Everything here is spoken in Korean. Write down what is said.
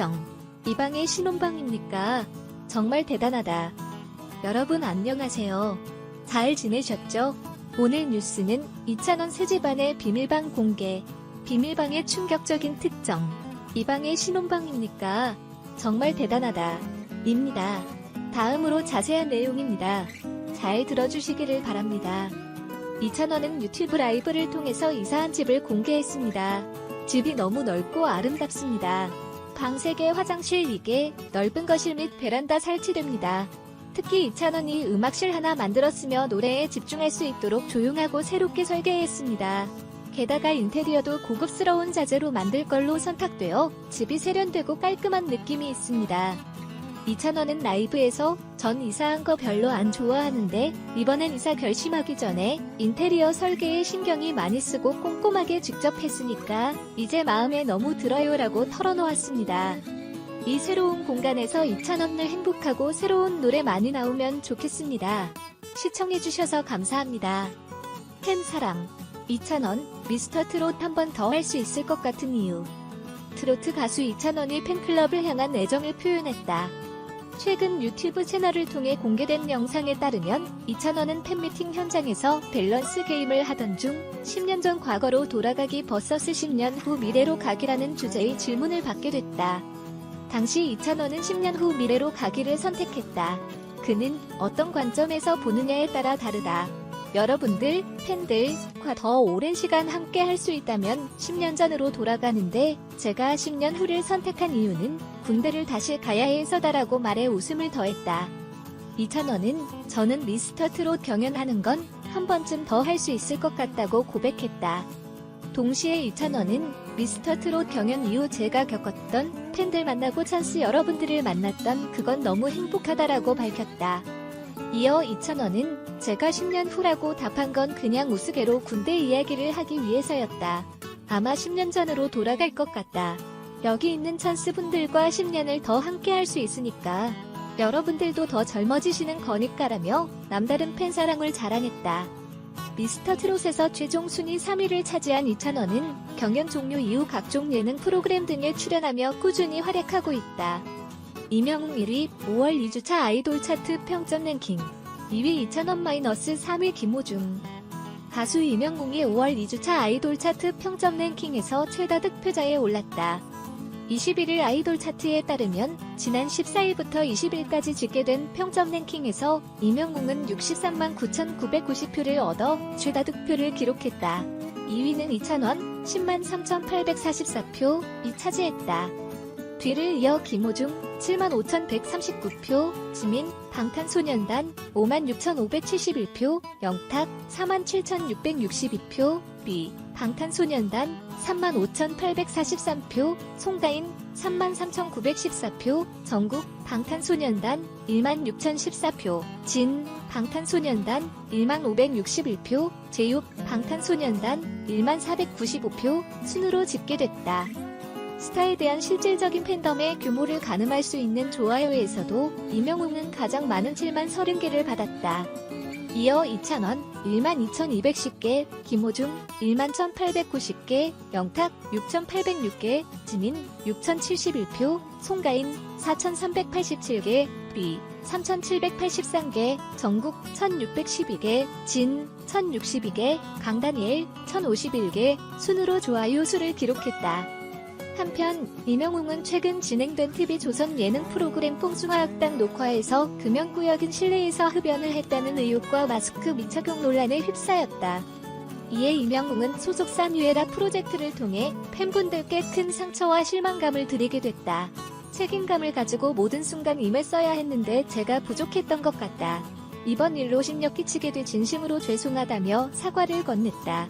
특정. 이 방의 신혼방입니까? 정말 대단하다. 여러분 안녕하세요. 잘 지내셨죠? 오늘 뉴스는 이찬원 새 집안의 비밀방 공개. 비밀방의 충격적인 특정. 이 방의 신혼방입니까? 정말 대단하다. 입니다. 다음으로 자세한 내용입니다. 잘 들어주시기를 바랍니다. 이찬원은 유튜브 라이브를 통해서 이사한 집을 공개했습니다. 집이 너무 넓고 아름답습니다. 방 3개 화장실 2개, 넓은 거실 및 베란다 설치됩니다. 특히 이찬원이 음악실 하나 만들었으며 노래에 집중할 수 있도록 조용하고 새롭게 설계했습니다. 게다가 인테리어도 고급스러운 자재로 만들 걸로 선택되어 집이 세련되고 깔끔한 느낌이 있습니다. 이찬원은 라이브에서 전 이사한 거 별로 안 좋아하는데 이번엔 이사 결심하기 전에 인테리어 설계에 신경이 많이 쓰고 꼼꼼하게 직접 했으니까 이제 마음에 너무 들어요 라고 털어놓았습니다. 이 새로운 공간에서 이찬원을 행복하고 새로운 노래 많이 나오면 좋겠습니다. 시청해주셔서 감사합니다. 팬 사랑 이찬원 미스터 트롯 한 번 더 할 수 있을 것 같은 이유 트로트 가수 이찬원이 팬클럽을 향한 애정을 표현했다. 최근 유튜브 채널을 통해 공개된 영상에 따르면 이찬원은 팬미팅 현장에서 밸런스 게임을 하던 중 10년 전 과거로 돌아가기 vs 10년 후 미래로 가기라는 주제의 질문을 받게 됐다. 당시 이찬원은 10년 후 미래로 가기를 선택했다. 그는 어떤 관점에서 보느냐에 따라 다르다. 여러분들, 팬들과 더 오랜 시간 함께 할 수 있다면 10년 전으로 돌아가는데 제가 10년 후를 선택한 이유는 군대를 다시 가야 해서다라고 말해 웃음을 더했다. 이찬원은 저는 미스터 트롯 경연하는 건 한 번쯤 더 할 수 있을 것 같다고 고백했다. 동시에 이찬원은 미스터 트롯 경연 이후 제가 겪었던 팬들 만나고 찬스 여러분들을 만났던 그건 너무 행복하다라고 밝혔다. 이어 이찬원은 제가 10년 후라고 답한 건 그냥 우스개로 군대 이야기를 하기 위해서였다. 아마 10년 전으로 돌아갈 것 같다. 여기 있는 찬스 분들과 10년을 더 함께 할 수 있으니까 여러분들도 더 젊어지시는 거니까라며 남다른 팬사랑을 자랑했다. 미스터 트롯에서 최종 순위 3위를 차지한 이찬원은 경연 종료 이후 각종 예능 프로그램 등에 출연하며 꾸준히 활약하고 있다. 이명웅 1위 5월 2주차 아이돌 차트 평점 랭킹 2위 이찬원 마이너스 3위 김호중 가수 이명웅이 5월 2주차 아이돌 차트 평점 랭킹에서 최다 득표자에 올랐다. 21일 아이돌 차트에 따르면 지난 14일부터 20일까지 집계된 평점 랭킹에서 이명웅은 63만 9,990표를 얻어 최다 득표를 기록했다. 2위는 이찬원 10만 3,844표 이 차지했다. 뒤를 이어 김호중 7만 5,139표, 지민, 방탄소년단 5만 6,571표, 영탁 4만 7,662표, 비, 방탄소년단 3만 5,843표, 송가인 3만 3,914표, 정국, 방탄소년단 1만 6,014표, 진, 방탄소년단 1만 561표, 제육, 방탄소년단 1만 495표 순으로 집계됐다. 스타에 대한 실질적인 팬덤의 규모를 가늠할 수 있는 좋아요에서도 이명웅은 가장 많은 7만 30개를 받았다. 이어 이찬원 1만 2210개, 김호중 1만 1890개, 영탁 6806개, 지민 6071표, 송가인 4387개, 비 3783개, 정국 1612개, 진 1062개, 강다니엘 1051개 순으로 좋아요 수를 기록했다. 한편 이명웅은 최근 진행된 TV조선 예능 프로그램 뽕숭아학당 녹화에서 금연구역인 실내에서 흡연을 했다는 의혹과 마스크 미착용 논란에 휩싸였다. 이에 이명웅은 소속사 뉴에라 프로젝트를 통해 팬분들께 큰 상처와 실망감을 드리게 됐다. 책임감을 가지고 모든 순간 임했어야 했는데 제가 부족했던 것 같다. 이번 일로 심력 끼치게 돼 진심으로 죄송하다며 사과를 건넸다.